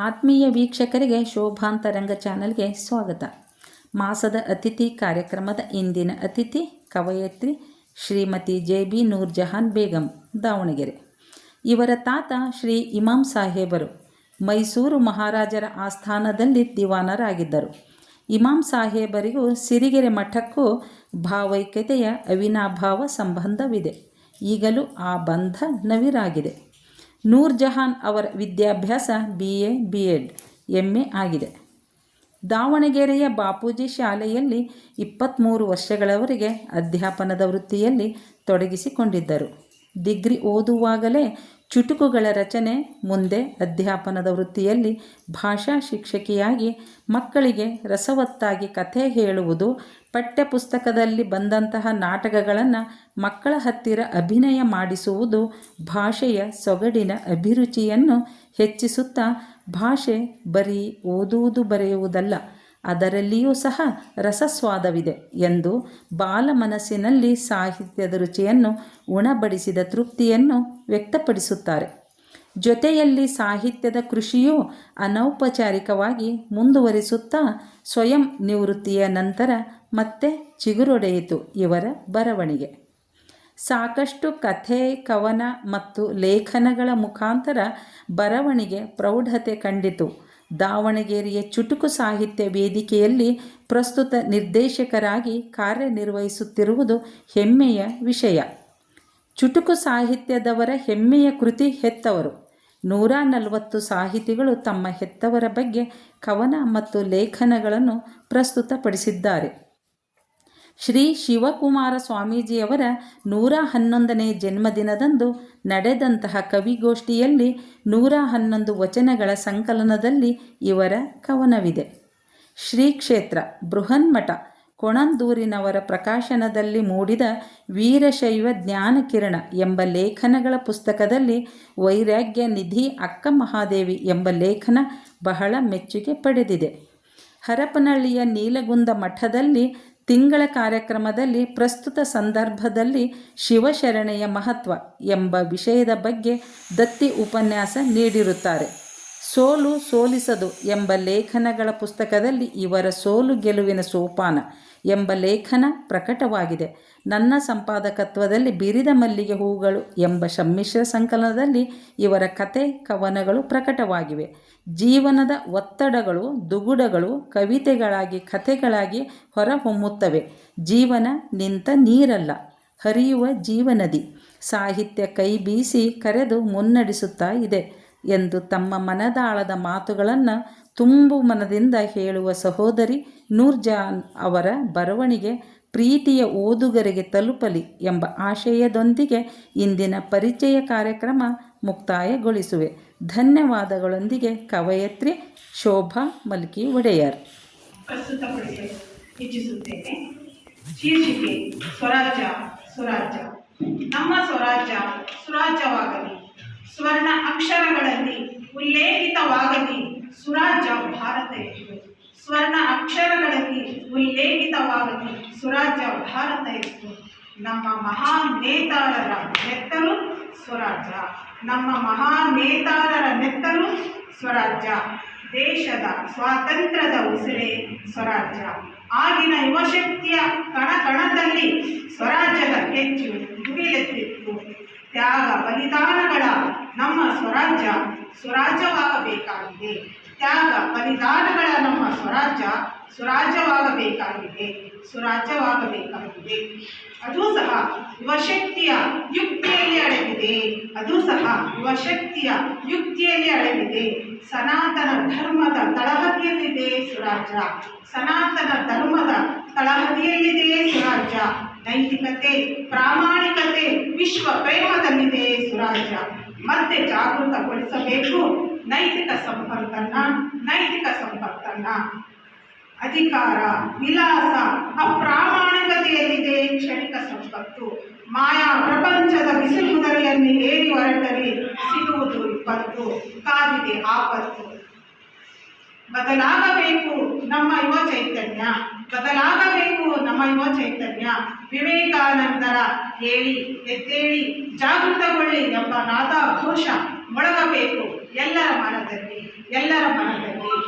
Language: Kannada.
ಆತ್ಮೀಯ ವೀಕ್ಷಕರಿಗೆ ಶೋಭಾಂತರಂಗ ಚಾನಲ್ಗೆ ಸ್ವಾಗತ. ಮಾಸದ ಅತಿಥಿ ಕಾರ್ಯಕ್ರಮದ ಇಂದಿನ ಅತಿಥಿ ಕವಯತ್ರಿ ಶ್ರೀಮತಿ ಜೆ ಬಿ ನೂರ್ ಜಹಾನ್ ಬೇಗಂ, ದಾವಣಗೆರೆ. ಇವರ ತಾತ ಶ್ರೀ ಇಮಾಂ ಸಾಹೇಬರು ಮೈಸೂರು ಮಹಾರಾಜರ ಆಸ್ಥಾನದಲ್ಲಿ ದಿವಾನರಾಗಿದ್ದರು. ಇಮಾಂ ಸಾಹೇಬರಿಗೂ ಸಿರಿಗೆರೆ ಮಠಕ್ಕೂ ಭಾವೈಕ್ಯತೆಯ ಅವಿನಾಭಾವ ಸಂಬಂಧವಿದೆ. ಈಗಲೂ ಆ ಬಂಧ ನವಿರಾಗಿದೆ. ನೂರ್ ಜಹಾನ್ ಅವರ ವಿದ್ಯಾಭ್ಯಾಸ B A B Ed M ಆಗಿದೆ. ದಾವಣಗೆರೆಯ ಬಾಪೂಜಿ ಶಾಲೆಯಲ್ಲಿ ಇಪ್ಪತ್ತ್ಮೂರು ವರ್ಷಗಳವರೆಗೆ ಅಧ್ಯಾಪನದ ವೃತ್ತಿಯಲ್ಲಿ ತೊಡಗಿಸಿಕೊಂಡಿದ್ದರು. ಡಿಗ್ರಿ ಓದುವಾಗಲೇ ಚುಟುಕುಗಳ ರಚನೆ ಮುಂದೆ ಅಧ್ಯಾಪನದ ವೃತ್ತಿಯಲ್ಲಿ ಭಾಷಾ ಶಿಕ್ಷಕಿಯಾಗಿ ಮಕ್ಕಳಿಗೆ ರಸವತ್ತಾಗಿ ಕಥೆ ಹೇಳುವುದು, ಪಠ್ಯಪುಸ್ತಕದಲ್ಲಿ ಬಂದಂತಹ ನಾಟಕಗಳನ್ನು ಮಕ್ಕಳ ಹತ್ತಿರ ಅಭಿನಯ ಮಾಡಿಸುವುದು ಭಾಷೆಯ ಸೊಗಡಿನ ಅಭಿರುಚಿಯನ್ನು ಹೆಚ್ಚಿಸುತ್ತಾ ಭಾಷೆ ಬರೀ ಓದುವುದು ಬರೆಯುವುದಲ್ಲ ಅದರಲ್ಲಿಯೂ ಸಹ ರಸಸ್ವಾದವಿದೆ ಎಂದು ಬಾಲ ಮನಸ್ಸಿನಲ್ಲಿ ಸಾಹಿತ್ಯದ ರುಚಿಯನ್ನು ಉಣಬಡಿಸಿದ ತೃಪ್ತಿಯನ್ನು ವ್ಯಕ್ತಪಡಿಸುತ್ತಾರೆ. ಜೊತೆಯಲ್ಲಿ ಸಾಹಿತ್ಯದ ಕೃಷಿಯು ಅನೌಪಚಾರಿಕವಾಗಿ ಮುಂದುವರಿಸುತ್ತಾ ಸ್ವಯಂ ನಿವೃತ್ತಿಯ ನಂತರ ಮತ್ತೆ ಚಿಗುರೊಡೆಯಿತು ಇವರ ಬರವಣಿಗೆ. ಸಾಕಷ್ಟು ಕಥೆ, ಕವನ ಮತ್ತು ಲೇಖನಗಳ ಮುಖಾಂತರ ಬರವಣಿಗೆ ಪ್ರೌಢತೆ ಕಂಡಿತು. ದಾವಣಗೆರೆಯ ಚುಟುಕು ಸಾಹಿತ್ಯ ವೇದಿಕೆಯಲ್ಲಿ ಪ್ರಸ್ತುತ ನಿರ್ದೇಶಕರಾಗಿ ಕಾರ್ಯನಿರ್ವಹಿಸುತ್ತಿರುವುದು ಹೆಮ್ಮೆಯ ವಿಷಯ. ಚುಟುಕು ಸಾಹಿತ್ಯದವರ ಹೆಮ್ಮೆಯ ಕೃತಿ ಹೆತ್ತವರು. ನೂರ ನಲವತ್ತು ಸಾಹಿತಿಗಳು ತಮ್ಮ ಹೆತ್ತವರ ಬಗ್ಗೆ ಕವನ ಮತ್ತು ಲೇಖನಗಳನ್ನು ಪ್ರಸ್ತುತಪಡಿಸಿದ್ದಾರೆ. ಶ್ರೀ ಶಿವಕುಮಾರ ಸ್ವಾಮೀಜಿಯವರ ನೂರ ಹನ್ನೊಂದನೇ ಜನ್ಮದಿನದಂದು ನಡೆದಂತಹ ಕವಿಗೋಷ್ಠಿಯಲ್ಲಿ ನೂರ ಹನ್ನೊಂದು ವಚನಗಳ ಸಂಕಲನದಲ್ಲಿ ಇವರ ಕವನವಿದೆ. ಶ್ರೀ ಕ್ಷೇತ್ರ ಬೃಹನ್ಮಠ, ಕೊಣಂದೂರಿನವರ ಪ್ರಕಾಶನದಲ್ಲಿ ಮೂಡಿದ ವೀರಶೈವ ಜ್ಞಾನಕಿರಣ ಎಂಬ ಲೇಖನಗಳ ಪುಸ್ತಕದಲ್ಲಿ ವೈರಾಗ್ಯ ನಿಧಿ ಅಕ್ಕ ಮಹಾದೇವಿ ಎಂಬ ಲೇಖನ ಬಹಳ ಮೆಚ್ಚುಗೆ ಪಡೆದಿದೆ. ಹರಪನಹಳ್ಳಿಯ ನೀಲಗುಂದ ಮಠದಲ್ಲಿ ತಿಂಗಳ ಕಾರ್ಯಕ್ರಮದಲ್ಲಿ ಪ್ರಸ್ತುತ ಸಂದರ್ಭದಲ್ಲಿ ಶಿವಶರಣೆಯ ಮಹತ್ವ ಎಂಬ ವಿಷಯದ ಬಗ್ಗೆ ದತ್ತಿ ಉಪನ್ಯಾಸ ನೀಡಿರುತ್ತಾರೆ. ಸೋಲು ಸೋಲಿಸದು ಎಂಬ ಲೇಖನಗಳ ಪುಸ್ತಕದಲ್ಲಿ ಇವರ ಸೋಲು ಗೆಲುವಿನ ಸೋಪಾನ ಎಂಬ ಲೇಖನ ಪ್ರಕಟವಾಗಿದೆ. ನನ್ನ ಸಂಪಾದಕತ್ವದಲ್ಲಿ ಬಿರಿದ ಮಲ್ಲಿಗೆ ಹೂಗಳು ಎಂಬ ಸಮ್ಮಿಶ್ರ ಸಂಕಲನದಲ್ಲಿ ಇವರ ಕತೆ ಕವನಗಳು ಪ್ರಕಟವಾಗಿವೆ. ಜೀವನದ ಒತ್ತಡಗಳು, ದುಗುಡಗಳು, ಕವಿತೆಗಳಾಗಿ, ಕಥೆಗಳಾಗಿ ಹೊರಹೊಮ್ಮುತ್ತವೆ. ಜೀವನ ನಿಂತ ನೀರಲ್ಲ, ಹರಿಯುವ ಜೀವನದಿ. ಸಾಹಿತ್ಯ ಕೈ ಬೀಸಿ ಕರೆದು ಮುನ್ನಡೆಸುತ್ತಾ ಇದೆ. ಎಂದು ತಮ್ಮ ಮನದಾಳದ ಮಾತುಗಳನ್ನು ತುಂಬು ಮನದಿಂದ ಹೇಳುವ ಸಹೋದರಿ ನೂರ್ಜಾನ್ ಅವರ ಬರವಣಿಗೆ ಪ್ರೀತಿಯ ಓದುಗರಿಗೆ ತಲುಪಲಿ ಎಂಬ ಆಶಯದೊಂದಿಗೆ ಇಂದಿನ ಪರಿಚಯ ಕಾರ್ಯಕ್ರಮ ಮುಕ್ತಾಯಗೊಳಿಸುವೆ. ಧನ್ಯವಾದಗಳೊಂದಿಗೆ ಕವಯತ್ರಿ ಶೋಭಾ ಮಲ್ಕಿ ಒಡೆಯರ್ ಇಚ್ಛಿಸುತ್ತೇನೆ. ಶೀರ್ಷಿಕೆ ಸ್ವರಾಜ್ಯ ಸ್ವರಾಜ್ಯ. ನಮ್ಮ ಸ್ವರಾಜ್ಯ ಸುರಾಜ್ಯವಾಗಲಿ ಸ್ವರ್ಣ ಅಕ್ಷರಗಳಲ್ಲಿ ಉಲ್ಲೇಖಿತವಾಗಲಿ. ಸುರಾಜ್ಯ ಭಾರತ ಎಷ್ಟು ಸ್ವರ್ಣ ಅಕ್ಷರಗಳಲ್ಲಿ ಉಲ್ಲೇಖಿತವಾಗಲಿ. ಸುರಾಜ್ಯ ಭಾರತ ಎಷ್ಟು ನಮ್ಮ ಮಹಾನ್ ನೇತಾರರ ನೆತ್ತರು ಸ್ವರಾಜ್ಯ ನಮ್ಮ ಮಹಾನ್ ನೇತಾರರ ನೆತ್ತರು ಸ್ವರಾಜ್ಯ ದೇಶದ ಸ್ವಾತಂತ್ರ್ಯದ ಉಸಿರೇ ಸ್ವರಾಜ್ಯ ಆಗಿನ ಯುವಶಕ್ತಿಯ ಕಣ ಕಣದಲ್ಲಿ ಸ್ವರಾಜ್ಯದ ಕೆಚ್ಚು ಗುರಿಲೆತ್ತಿತ್ತು ತ್ಯಾಗ ಬಲಿದಾನಗಳ ನಮ್ಮ ಸ್ವರಾಜ್ಯ ಸ್ವರಾಜ್ಯವಾಗಬೇಕಾಗಿದೆ. ತ್ಯಾಗ ಬಲಿದಾನಗಳ ನಮ್ಮ ಸ್ವರಾಜ್ಯ ಸ್ವರಾಜ್ಯವಾಗಬೇಕಾಗಿದೆ. ಸ್ವರಾಜ್ಯವಾಗಬೇಕಾಗಿದೆ. ಅದು ಸಹ ಯುವಶಕ್ತಿಯ ಯುಕ್ತಿಯಲ್ಲಿ ಅಡಗಿದೆ. ಅದು ಸಹ ಯುವಶಕ್ತಿಯ ಯುಕ್ತಿಯಲ್ಲಿ ಅಡಗಿದೆ. ಸನಾತನ ಧರ್ಮದ ತಳಹದಿಯಲ್ಲಿದೆ ಸ್ವರಾಜ್ಯ. ಸನಾತನ ಧರ್ಮದ ತಳಹದಿಯಲ್ಲಿದೆ ಸ್ವರಾಜ್ಯ. ನೈತಿಕತೆ, ಪ್ರಾಮಾಣಿಕತೆ ವಿಶ್ವ ಪ್ರೇಮದಲ್ಲಿದೆ ಸ್ವರಾಜ್ಯ ಮತ್ತೆ ಜಾಗೃತಗೊಳಿಸಬೇಕು ನೈತಿಕ ಸಂಪತ್ತನ್ನ ನೈತಿಕ ಸಂಪತ್ತನ್ನ. ಅಧಿಕಾರ ವಿಲಾಸ ಅಪ್ರಾಮಾಣಿಕತೆಯಲ್ಲಿದೆ ಕ್ಷಣಿಕ ಸಂಪತ್ತು. ಮಾಯಾ ಪ್ರಪಂಚದ ಬಿಸಿಲುದರಿಯನ್ನು ಏರಿ ಹೊರಟರೆ ಸಿಗುವುದು ಇಪ್ಪತ್ತು, ಕಾದಿದೆ ಆಪತ್ತು. ಬದಲಾಗಬೇಕು ನಮ್ಮ ಯುವ ಚೈತನ್ಯ ಬದಲಾಗಬೇಕು ನಮ್ಮ ಯುವ ಚೈತನ್ಯ. ವಿವೇಕಾನಂದರ ಹೇಳಿ, ಎದ್ದೇಳಿ, ಜಾಗೃತಗೊಳ್ಳಿ ಎಂಬ ನಾದ ಘೋಷ ಮೊಳಗಬೇಕು ಎಲ್ಲರ ಮನದಲ್ಲಿ ಎಲ್ಲರ ಮನದಲ್ಲಿ.